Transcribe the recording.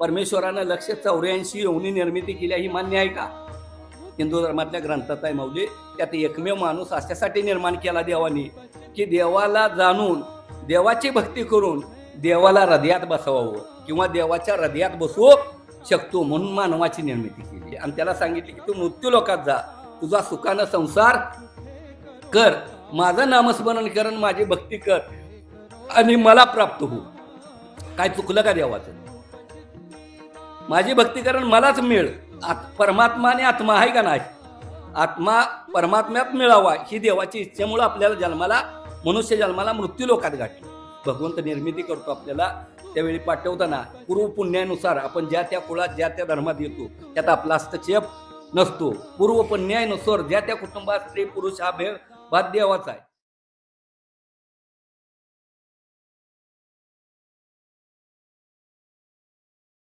परमेश्वरानं लक्ष चौऱ्याऐंशी योनी निर्मिती केली ही मान्य आहे का? हिंदू धर्मातल्या ग्रंथात आहे माऊली त्यात एकमेव माणूस अशासाठी निर्माण केला देवाने की देवाला जाणून देवाची भक्ती करून देवाला हृदयात बसवावं किंवा देवाच्या हृदयात बसवू शकतो म्हणून मानवाची निर्मिती केली. आणि त्याला सांगितले की तू मृत्यू लोकात जा तुझा सुखानं संसार कर माझं नामस्मरण कर माझी भक्ती कर आणि मला प्राप्त हो. काय चुकलं का देवाचं? माझी भक्ती करण मलाच मिळ. आत परमात्मा आणि आत्मा आहे का नाही? आत्मा परमात्म्यात मिळावा ही देवाची इच्छेमुळं आपल्याला जन्माला मनुष्य जन्माला मृत्यू लोकात गाठली. भगवंत निर्मिती करतो आपल्याला. त्यावेळी पाठवताना पूर्व पुण्यानुसार आपण ज्या त्या कुळात ज्या त्या धर्मात येतो त्यात आपला हस्तक्षेप नसतो. पूर्व पुण्यानुसार ज्या त्या कुटुंबात स्त्री पुरुष हा भेद भाद देवाचा आहे.